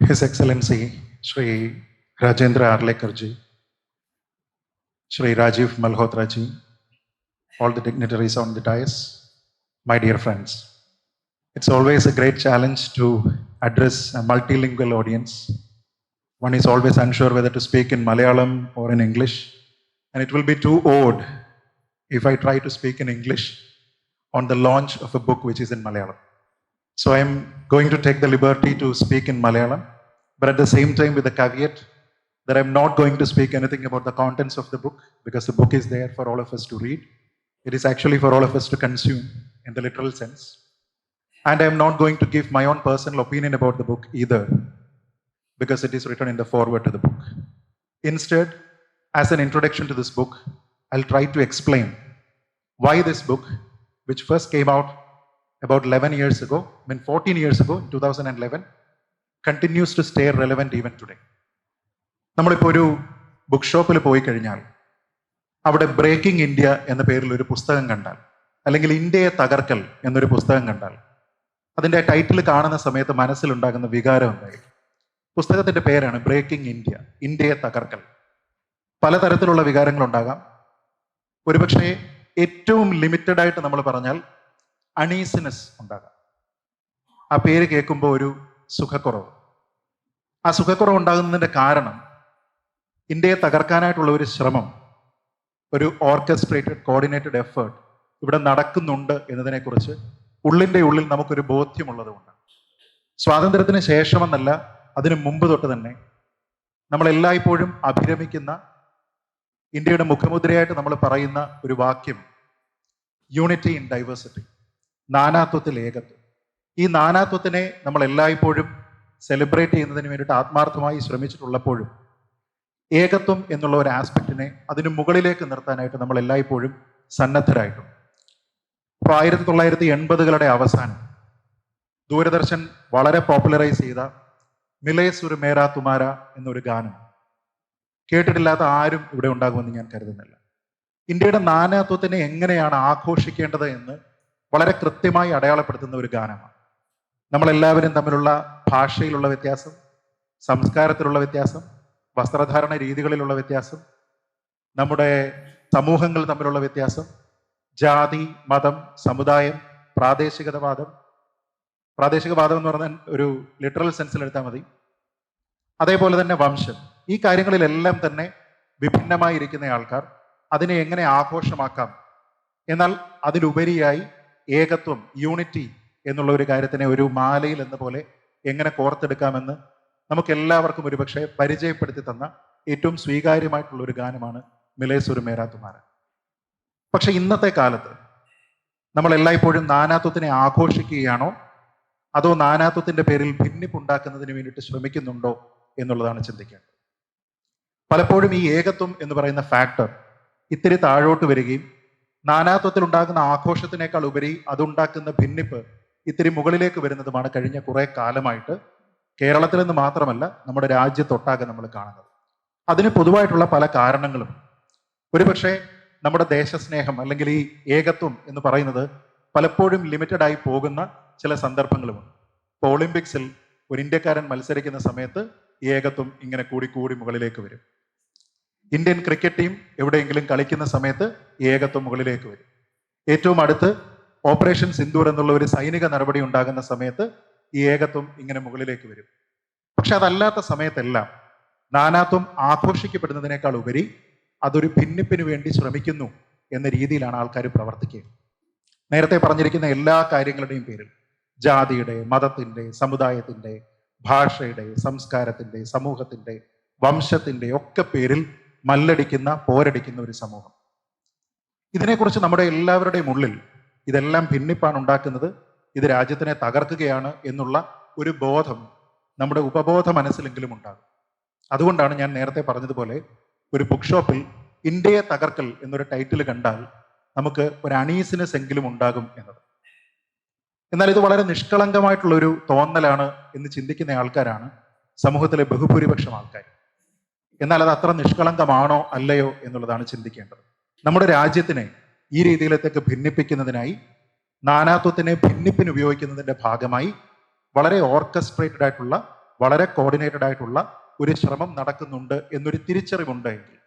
His Excellency Sri Rajendra Arlekarji, Sri Rajiv Malhotra ji, all the dignitaries on the dais, my dear friends. It's always a great challenge to address a multilingual audience. One is always unsure whether to speak in Malayalam or in English, and it will be too odd if I try to speak in English on the launch of a book which is in Malayalam. So I'm going to take the liberty to speak in Malayalam, but at the same time with the caveat that I'm not going to speak anything about the contents of the book because the book is there for all of us to read. It is actually for all of us to consume in the literal sense. And I'm not going to give my own personal opinion about the book either because it is written in the foreword to the book. Instead, as an introduction to this book, I'll try to explain why this book, which first came out about 11 years ago, I mean 14 years ago, in 2011, continues to stay relevant even today. നമ്മളിപ്പോൾ ഒരു book ഷോപ്പിൽ പോയി കഴിഞ്ഞാൽ അവിടെ breaking India എന്ന പേരിൽ ഒരു പുസ്തകം കണ്ടാൽ അല്ലെങ്കിൽ ഇന്ത്യയെ തകർക്കൽ എന്നൊരു പുസ്തകം കണ്ടാൽ അതിന്റെ ടൈറ്റിൽ കാണുന്ന സമയത്ത് മനസ്സിലുണ്ടാകുന്ന വികാരം എന്തായിരിക്കും പുസ്തകത്തിന്റെ പേരാണ് ബ്രേക്കിംഗ് ഇന്ത്യ ഇന്ത്യയെ തകർക്കൽ. പലതരത്തിലുള്ള വികാരങ്ങൾ ഉണ്ടാകാം ഒരുപക്ഷെ ഏറ്റവും ലിമിറ്റഡ് ആയിട്ട് നമ്മൾ പറഞ്ഞാൽ അണീസിനെസ് ഉണ്ടാകാം. ആ പേര് കേൾക്കുമ്പോൾ ഒരു സുഖക്കുറവ്. ആ സുഖക്കുറവ് ഉണ്ടാകുന്നതിന്റെ കാരണം ഇന്ത്യയെ തകർക്കാനായിട്ടുള്ള ഒരു ശ്രമം ഒരു ഓർക്കസ്ട്രേറ്റഡ് കോർഡിനേറ്റഡ് എഫേർട്ട് ഇവിടെ നടക്കുന്നുണ്ട് എന്നതിനെക്കുറിച്ച് ഉള്ളിന്റെ ഉള്ളിൽ നമുക്കൊരു ബോധ്യമുള്ളതുകൊണ്ട് സ്വാതന്ത്ര്യത്തിന് ശേഷമെന്നല്ല അതിനു മുമ്പ് തൊട്ട് തന്നെ നമ്മൾ എല്ലായ്പ്പോഴും അഭിരമിക്കുന്ന ഇന്ത്യയുടെ മുഖമുദ്രയായിട്ട് നമ്മൾ പറയുന്ന ഒരു വാക്യം യൂണിറ്റി ഇൻ ഡൈവേഴ്സിറ്റി നാനാത്വത്തിൽ ഏകത്വം. ഈ നാനാത്വത്തിനെ നമ്മൾ എല്ലായ്പ്പോഴും സെലിബ്രേറ്റ് ചെയ്യുന്നതിന് വേണ്ടിയിട്ട് ആത്മാർത്ഥമായി ശ്രമിച്ചിട്ടുള്ളപ്പോഴും ഏകത്വം എന്നുള്ള ഒരു ആസ്പെക്റ്റിനെ അതിന് മുകളിലേക്ക് നിർത്താനായിട്ട് നമ്മൾ എല്ലായ്പ്പോഴും സന്നദ്ധരായിട്ടുണ്ട്. ഇപ്പോൾ ആയിരത്തി തൊള്ളായിരത്തി എൺപതുകളുടെ അവസാനം ദൂരദർശൻ വളരെ പോപ്പുലറൈസ് ചെയ്ത സുർ മേരാ തുമാര എന്നൊരു ഗാനം. കേട്ടിട്ടില്ലാത്ത ആരും ഇവിടെ ഉണ്ടാകുമെന്ന് ഞാൻ കരുതുന്നില്ല. ഇന്ത്യയുടെ നാനാത്വത്തിനെ എങ്ങനെയാണ് ആഘോഷിക്കേണ്ടത് എന്ന് വളരെ കൃത്യമായി അടയാളപ്പെടുത്തുന്ന ഒരു ഗാനമാണ്. നമ്മളെല്ലാവരും തമ്മിലുള്ള ഭാഷയിലുള്ള വ്യത്യാസം സംസ്കാരത്തിലുള്ള വ്യത്യാസം വസ്ത്രധാരണ രീതികളിലുള്ള വ്യത്യാസം നമ്മുടെ സമൂഹങ്ങൾ തമ്മിലുള്ള വ്യത്യാസം ജാതി മതം സമുദായം പ്രാദേശികതവാദം പ്രാദേശികവാദം എന്ന് പറഞ്ഞാൽ ഒരു ലിറ്ററൽ സെൻസിൽ എടുത്താൽ മതി. അതേപോലെ തന്നെ വംശം. ഈ കാര്യങ്ങളിലെല്ലാം തന്നെ വിഭിന്നമായിരിക്കുന്ന ആൾക്കാർ അതിനെ എങ്ങനെ ആഘോഷമാക്കാം? എന്നാൽ അതിലുപരിയായി ഏകത്വം യൂണിറ്റി എന്നുള്ള ഒരു കാര്യത്തിനെ ഒരു മാലയിൽ എന്ന പോലെ എങ്ങനെ കോർത്തെടുക്കാമെന്ന് നമുക്ക് എല്ലാവർക്കും ഒരുപക്ഷെ പരിചയപ്പെടുത്തി തന്ന ഏറ്റവും സ്വീകാര്യമായിട്ടുള്ള ഒരു ഗാനമാണ് മിലേസുരു മേരാത്തുമാര പക്ഷെ ഇന്നത്തെ കാലത്ത് നമ്മൾ എല്ലായ്പ്പോഴും നാനാത്വത്തിനെ ആഘോഷിക്കുകയാണോ അതോ നാനാത്വത്തിന്റെ പേരിൽ ഭിന്നിപ്പുണ്ടാക്കുന്നതിന് വേണ്ടിയിട്ട് ശ്രമിക്കുന്നുണ്ടോ എന്നുള്ളതാണ് ചിന്തിക്കേണ്ടത്. പലപ്പോഴും ഈ ഏകത്വം എന്ന് പറയുന്ന ഫാക്ടർ ഇത്തിരി താഴോട്ട് വരികയും നാനാത്വത്തിൽ ഉണ്ടാകുന്ന ആഘോഷത്തിനേക്കാൾ ഉപരി അതുണ്ടാക്കുന്ന ഭിന്നിപ്പ് ഇത്തിരി മുകളിലേക്ക് വരുന്നതുമാണ് കഴിഞ്ഞ കുറെ കാലമായിട്ട് കേരളത്തിൽ നിന്ന് മാത്രമല്ല നമ്മുടെ രാജ്യത്തൊട്ടാകെ നമ്മൾ കാണുന്നത്. അതിന് പൊതുവായിട്ടുള്ള പല കാരണങ്ങളും. ഒരുപക്ഷെ നമ്മുടെ ദേശസ്നേഹം അല്ലെങ്കിൽ ഈ ഏകത്വം എന്ന് പറയുന്നത് പലപ്പോഴും ലിമിറ്റഡ് ആയി പോകുന്ന ചില സന്ദർഭങ്ങളുമുണ്ട്. ഇപ്പോൾ ഒളിമ്പിക്സിൽ ഒരു ഇന്ത്യക്കാരൻ മത്സരിക്കുന്ന സമയത്ത് ഏകത്വം ഇങ്ങനെ കൂടി കൂടി മുകളിലേക്ക് വരും. ഇന്ത്യൻ ക്രിക്കറ്റ് ടീം എവിടെയെങ്കിലും കളിക്കുന്ന സമയത്ത് ഏകത്വം മുകളിലേക്ക് വരും. ഏറ്റവും അടുത്ത് ഓപ്പറേഷൻ സിന്ദൂർ എന്നുള്ള ഒരു സൈനിക നടപടി ഉണ്ടാകുന്ന സമയത്ത് ഈ ഏകത്വം ഇങ്ങനെ മുകളിലേക്ക് വരും. പക്ഷെ അതല്ലാത്ത സമയത്തെല്ലാം നാനാത്വം ആഘോഷിക്കപ്പെടുന്നതിനേക്കാൾ ഉപരി അതൊരു ഭിന്നിപ്പിന് വേണ്ടി ശ്രമിക്കുന്നു എന്ന രീതിയിലാണ് ആൾക്കാർ പ്രവർത്തിക്കുക. നേരത്തെ പറഞ്ഞിരിക്കുന്ന എല്ലാ കാര്യങ്ങളുടെയും പേരിൽ ജാതിയുടെ മതത്തിന്റെ സമുദായത്തിന്റെ ഭാഷയുടെ സംസ്കാരത്തിന്റെ സമൂഹത്തിന്റെ വംശത്തിന്റെ ഒക്കെ പേരിൽ മല്ലടിക്കുന്ന പോരടിക്കുന്ന ഒരു സമൂഹം. ഇതിനെക്കുറിച്ച് നമ്മുടെ എല്ലാവരുടെയും ഉള്ളിൽ ഇതെല്ലാം ഭിന്നിപ്പാണ് ഉണ്ടാക്കുന്നത്. ഇത് രാജ്യത്തിനെ തകർക്കുകയാണ് എന്നുള്ള ഒരു ബോധം നമ്മുടെ ഉപബോധ മനസ്സിലെങ്കിലും ഉണ്ടാകും. അതുകൊണ്ടാണ് ഞാൻ നേരത്തെ പറഞ്ഞതുപോലെ ഒരു ബുക്ക് ഷോപ്പിൽ ഇന്ത്യയെ തകർക്കൽ എന്നൊരു ടൈറ്റിൽ കണ്ടാൽ നമുക്ക് ഒരു അണീസിനെസ് എങ്കിലും ഉണ്ടാകും എന്നത്. എന്നാൽ ഇത് വളരെ നിഷ്കളങ്കമായിട്ടുള്ള ഒരു തോന്നലാണ് എന്ന് ചിന്തിക്കുന്ന ആൾക്കാരാണ് സമൂഹത്തിലെ ബഹുഭൂരിപക്ഷം ആൾക്കാർ. എന്നാൽ അത് അത്ര നിഷ്കളങ്കമാണോ അല്ലയോ എന്നുള്ളതാണ് ചിന്തിക്കേണ്ടത്. നമ്മുടെ രാജ്യത്തിനെ ഈ രീതിയിലത്തേക്ക് ഭിന്നിപ്പിക്കുന്നതിനായി നാനാത്വത്തിനെ ഭിന്നിപ്പിന് ഉപയോഗിക്കുന്നതിന്റെ ഭാഗമായി വളരെ ഓർക്കസ്ട്രേറ്റഡ് ആയിട്ടുള്ള വളരെ കോർഡിനേറ്റഡ് ആയിട്ടുള്ള ഒരു ശ്രമം നടക്കുന്നുണ്ട് എന്നൊരു തിരിച്ചറിവുണ്ട് എങ്കിൽ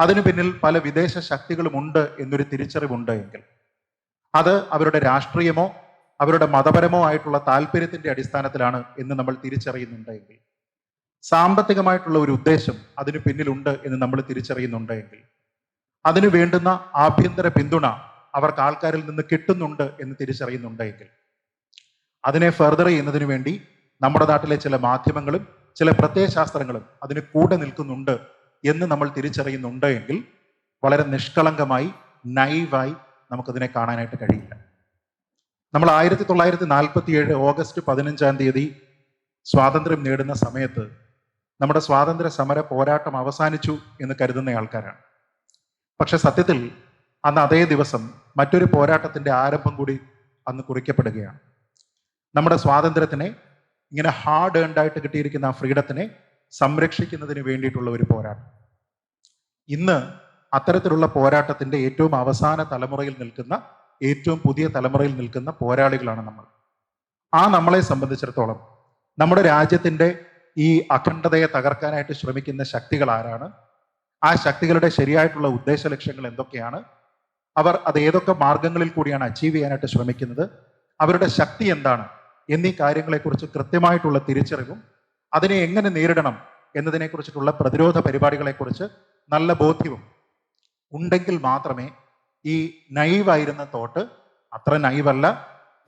അതിനു പിന്നിൽ പല വിദേശ ശക്തികളുമുണ്ട് എന്നൊരു തിരിച്ചറിവുണ്ട് എങ്കിൽ അത് അവരുടെ രാഷ്ട്രീയമോ അവരുടെ മതപരമോ ആയിട്ടുള്ള താല്പര്യത്തിന്റെ അടിസ്ഥാനത്തിലാണ് എന്ന് നമ്മൾ തിരിച്ചറിയുന്നുണ്ടെങ്കിൽ സാമ്പത്തികമായിട്ടുള്ള ഒരു ഉദ്ദേശം അതിന് പിന്നിലുണ്ട് എന്ന് നമ്മൾ തിരിച്ചറിയുന്നുണ്ടെങ്കിൽ അതിനു വേണ്ടുന്ന ആഭ്യന്തര പിന്തുണ അവർക്ക് ആൾക്കാരിൽ നിന്ന് കിട്ടുന്നുണ്ട് എന്ന് തിരിച്ചറിയുന്നുണ്ടെങ്കിൽ അതിനെ ഫെർദർ ചെയ്യുന്നതിന് വേണ്ടി നമ്മുടെ നാട്ടിലെ ചില മാധ്യമങ്ങളും ചില പ്രത്യയശാസ്ത്രങ്ങളും അതിന് കൂടെ നിൽക്കുന്നുണ്ട് എന്ന് നമ്മൾ തിരിച്ചറിയുന്നുണ്ടെങ്കിൽ വളരെ നിഷ്കളങ്കമായി നൈവായി നമുക്കതിനെ കാണാനായിട്ട് കഴിയില്ല. നമ്മൾ ആയിരത്തി തൊള്ളായിരത്തി നാൽപ്പത്തി ഏഴ് ഓഗസ്റ്റ് പതിനഞ്ചാം തീയതി സ്വാതന്ത്ര്യം നേടുന്ന സമയത്ത് നമ്മുടെ സ്വാതന്ത്ര്യ സമര പോരാട്ടം അവസാനിച്ചു എന്ന് കരുതുന്ന ആൾക്കാരാണ്. പക്ഷെ സത്യത്തിൽ അന്ന് അതേ ദിവസം മറ്റൊരു പോരാട്ടത്തിന്റെ ആരംഭം കൂടി അന്ന് കുറിക്കപ്പെടുകയാണ്. നമ്മുടെ സ്വാതന്ത്ര്യത്തിനെ ഇങ്ങനെ ഹാർഡ് ഏൺഡായിട്ട് കിട്ടിയിരിക്കുന്ന ആ ഫ്രീഡത്തിനെ സംരക്ഷിക്കുന്നതിന് വേണ്ടിയിട്ടുള്ള ഒരു പോരാട്ടം. ഇന്ന് അത്തരത്തിലുള്ള പോരാട്ടത്തിന്റെ ഏറ്റവും അവസാന തലമുറയിൽ നിൽക്കുന്ന ഏറ്റവും പുതിയ തലമുറയിൽ നിൽക്കുന്ന പോരാളികളാണ് നമ്മൾ. ആ നമ്മളെ സംബന്ധിച്ചിടത്തോളം നമ്മുടെ രാജ്യത്തിന്റെ ഈ അഖണ്ഡതയെ തകർക്കാനായിട്ട് ശ്രമിക്കുന്ന ശക്തികൾ ആരാണ്? ആ ശക്തികളുടെ ശരിയായിട്ടുള്ള ഉദ്ദേശ ലക്ഷ്യങ്ങൾ എന്തൊക്കെയാണ്? അവർ അത് ഏതൊക്കെ മാർഗങ്ങളിൽ കൂടിയാണ് അച്ചീവ് ചെയ്യാനായിട്ട് ശ്രമിക്കുന്നത്? അവരുടെ ശക്തി എന്താണ്? എന്നീ കാര്യങ്ങളെക്കുറിച്ച് കൃത്യമായിട്ടുള്ള തിരിച്ചറിവും അതിനെ എങ്ങനെ നേരിടണം എന്നതിനെ കുറിച്ചിട്ടുള്ള പ്രതിരോധ പരിപാടികളെക്കുറിച്ച് നല്ല ബോധ്യവും ഉണ്ടെങ്കിൽ മാത്രമേ ഈ നൈവായിരുന്ന തോട്ട് അത്ര നൈവല്ല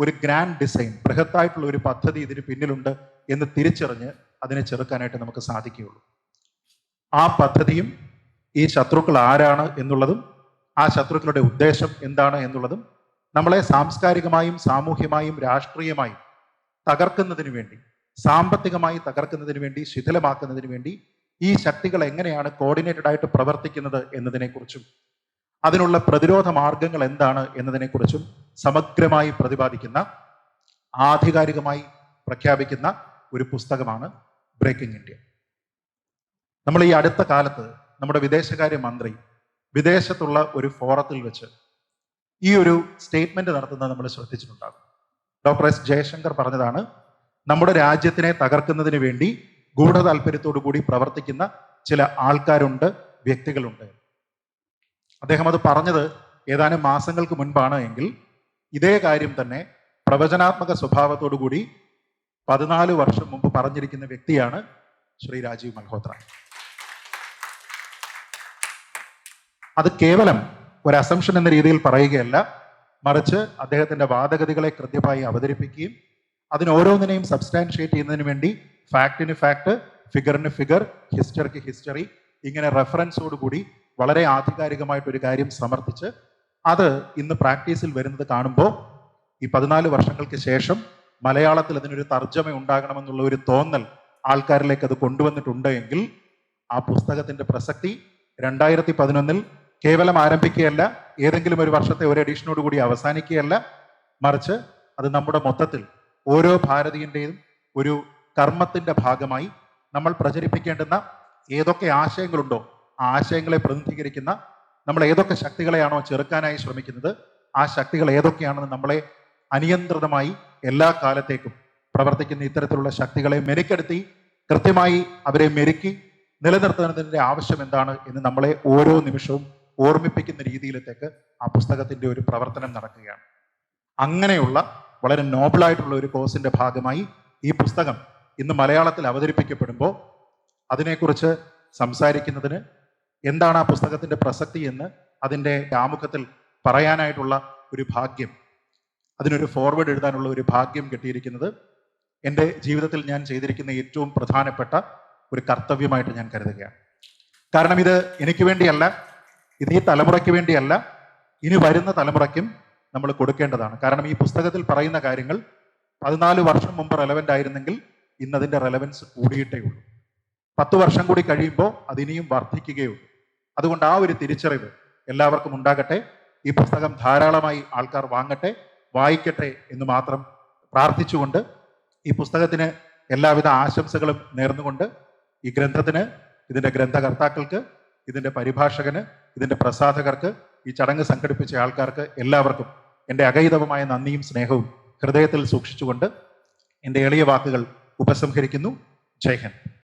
ഒരു ഗ്രാൻഡ് ഡിസൈൻ ബൃഹത്തായിട്ടുള്ള ഒരു പദ്ധതി ഇതിന് പിന്നിലുണ്ട് എന്ന് തിരിച്ചറിഞ്ഞ് അതിനെ ചെറുക്കാനായിട്ട് നമുക്ക് സാധിക്കുകയുള്ളൂ. ആ പദ്ധതിയും ഈ ശത്രുക്കൾ ആരാണ് എന്നുള്ളതും ആ ശത്രുക്കളുടെ ഉദ്ദേശം എന്താണ് എന്നുള്ളതും നമ്മളെ സാംസ്കാരികമായും സാമൂഹ്യമായും രാഷ്ട്രീയമായും തകർക്കുന്നതിന് വേണ്ടി സാമ്പത്തികമായി തകർക്കുന്നതിന് വേണ്ടി ശിഥിലമാക്കുന്നതിന് വേണ്ടി ഈ ശക്തികൾ എങ്ങനെയാണ് കോർഡിനേറ്റഡ് ആയിട്ട് പ്രവർത്തിക്കുന്നത് എന്നതിനെക്കുറിച്ചും അതിനുള്ള പ്രതിരോധ മാർഗങ്ങൾ എന്താണ് എന്നതിനെക്കുറിച്ചും സമഗ്രമായി പ്രതിപാദിക്കുന്ന ആധികാരികമായി പ്രഖ്യാപിക്കുന്ന ഒരു പുസ്തകമാണ് ബ്രേക്കിംഗ് ഇന്ത്യ നമ്മൾ ഈ അടുത്ത കാലത്ത് നമ്മുടെ വിദേശകാര്യ മന്ത്രി വിദേശത്തുള്ള ഒരു ഫോറത്തിൽ വെച്ച് ഈ ഒരു സ്റ്റേറ്റ്മെന്റ് നടത്തുന്നത് നമ്മൾ ശ്രദ്ധിച്ചിട്ടുണ്ടാകും. ഡോക്ടർ എസ് ജയശങ്കർ പറഞ്ഞതാണ് നമ്മുടെ രാജ്യത്തിനെ തകർക്കുന്നതിന് വേണ്ടി ഗൂഢതാല്പര്യത്തോടു കൂടി പ്രവർത്തിക്കുന്ന ചില ആൾക്കാരുണ്ട് വ്യക്തികളുണ്ട്. അദ്ദേഹം അത് പറഞ്ഞത് ഏതാനും മാസങ്ങൾക്ക് മുൻപാണ് എങ്കിൽ ഇതേ കാര്യം തന്നെ പ്രവചനാത്മക സ്വഭാവത്തോടുകൂടി പതിനാല് വർഷം മുമ്പ് പറഞ്ഞിരിക്കുന്ന വ്യക്തിയാണ് ശ്രീ രാജീവ് മൽഹോത്ര. അത് കേവലം ഒരു അസംഷൻ എന്ന രീതിയിൽ പറയുകയല്ല. മറിച്ച് അദ്ദേഹത്തിന്റെ വാദഗതികളെ കൃത്യമായി അവതരിപ്പിക്കുകയും അതിനോരോന്നിനെയും സബ്സ്റ്റാൻഷിയേറ്റ് ചെയ്യുന്നതിന് വേണ്ടി ഫാക്ടിന് ഫാക്ട് ഫിഗറിന് ഫിഗർ ഹിസ്റ്ററിക്ക് ഹിസ്റ്ററി ഇങ്ങനെ റെഫറൻസോട് കൂടി വളരെ ആധികാരികമായിട്ട് ഒരു കാര്യം സമർത്ഥിച്ച് അത് ഇന്ന് പ്രാക്ടീസിൽ വരുന്നത് കാണുമ്പോൾ ഈ പതിനാല് വർഷങ്ങൾക്ക് ശേഷം മലയാളത്തിൽ അതിനൊരു തർജമ ഉണ്ടാകണമെന്നുള്ള ഒരു തോന്നൽ ആൾക്കാരിലേക്ക് അത് കൊണ്ടുവന്നിട്ടുണ്ട് എങ്കിൽ ആ പുസ്തകത്തിന്റെ പ്രസക്തി രണ്ടായിരത്തി പതിനൊന്നിൽ കേവലം ആരംഭിക്കുകയല്ല ഏതെങ്കിലും ഒരു വർഷത്തെ ഒരു എഡീഷനോട് കൂടി അവസാനിക്കുകയല്ല മറിച്ച് അത് നമ്മുടെ മൊത്തത്തിൽ ഓരോ ഭാരതീയന്റെയും ഒരു കർമ്മത്തിന്റെ ഭാഗമായി നമ്മൾ പ്രചരിപ്പിക്കേണ്ടുന്ന ഏതൊക്കെ ആശയങ്ങളുണ്ടോ ആശയങ്ങളെ പ്രതിനിധീകരിക്കുന്ന നമ്മൾ ഏതൊക്കെ ശക്തികളെയാണോ ചെറുക്കാനായി ശ്രമിക്കുന്നത് ആ ശക്തികൾ ഏതൊക്കെയാണെന്ന് നമ്മളെ അനിയന്ത്രിതമായി എല്ലാ കാലത്തേക്കും പ്രവർത്തിക്കുന്ന ഇത്തരത്തിലുള്ള ശക്തികളെ മെരുക്കെടുത്തി കൃത്യമായി അവരെ മെരുക്കി നിലനിർത്തുന്നതിന്റെ ആവശ്യം എന്താണ് എന്ന് നമ്മളെ ഓരോ നിമിഷവും ഓർമ്മിപ്പിക്കുന്ന രീതിയിലത്തേക്ക് ആ പുസ്തകത്തിന്റെ ഒരു പ്രവർത്തനം നടക്കുകയാണ്. അങ്ങനെയുള്ള വളരെ നോബിളായിട്ടുള്ള ഒരു കോഴ്സിന്റെ ഭാഗമായി ഈ പുസ്തകം ഇന്ന് മലയാളത്തിൽ അവതരിപ്പിക്കപ്പെടുമ്പോൾ അതിനെക്കുറിച്ച് സംസാരിക്കുന്നതിന് എന്താണ് ആ പുസ്തകത്തിന്റെ പ്രസക്തി എന്ന് അതിന്റെ ആമുഖത്തിൽ പറയാനായിട്ടുള്ള ഒരു ഭാഗ്യം. അതിനൊരു ഫോർവേഡ് എഴുതാനുള്ള ഒരു ഭാഗ്യം കിട്ടിയിരിക്കുന്നത് എന്റെ ജീവിതത്തിൽ ഞാൻ ചെയ്തിരിക്കുന്ന ഏറ്റവും പ്രധാനപ്പെട്ട ഒരു കർത്തവ്യമായിട്ട് ഞാൻ കരുതുകയാണ്. കാരണം ഇത് എനിക്ക് വേണ്ടിയല്ല ഇത് ഈ തലമുറയ്ക്ക് വേണ്ടിയല്ല ഇനി വരുന്ന തലമുറയ്ക്കും നമ്മൾ കൊടുക്കേണ്ടതാണ്. കാരണം ഈ പുസ്തകത്തിൽ പറയുന്ന കാര്യങ്ങൾ പതിനാല് വർഷം മുമ്പ് റെലവന്റ് ആയിരുന്നെങ്കിൽ ഇന്നതിന്റെ റെലവൻസ് കൂടിയിട്ടേ ഉള്ളൂ. പത്ത് വർഷം കൂടി കഴിയുമ്പോൾ അതിനിയും വർദ്ധിക്കുകയുള്ളൂ. അതുകൊണ്ട് ആ ഒരു തിരിച്ചറിവ് എല്ലാവർക്കും ഉണ്ടാകട്ടെ. ഈ പുസ്തകം ധാരാളമായി ആൾക്കാർ വാങ്ങട്ടെ വായിക്കട്ടെ എന്ന് മാത്രം പ്രാർത്ഥിച്ചുകൊണ്ട് ഈ പുസ്തകത്തിന് എല്ലാവിധ ആശംസകളും നേർന്നുകൊണ്ട് ഈ ഗ്രന്ഥത്തിന് ഇതിന്റെ ഗ്രന്ഥകർത്താക്കൾക്ക് ഇതിന്റെ പരിഭാഷകന് ഇതിന്റെ പ്രസാധകർക്ക് ഈ ചടങ്ങ് സംഘടിപ്പിച്ച ആൾക്കാർക്ക് എല്ലാവർക്കും എന്റെ അകൈതവമായ നന്ദിയും സ്നേഹവും ഹൃദയത്തിൽ സൂക്ഷിച്ചുകൊണ്ട് എന്റെ എളിയ വാക്കുകൾ ഉപസംഹരിക്കുന്നു. ജയ് ഹിന്ദ്.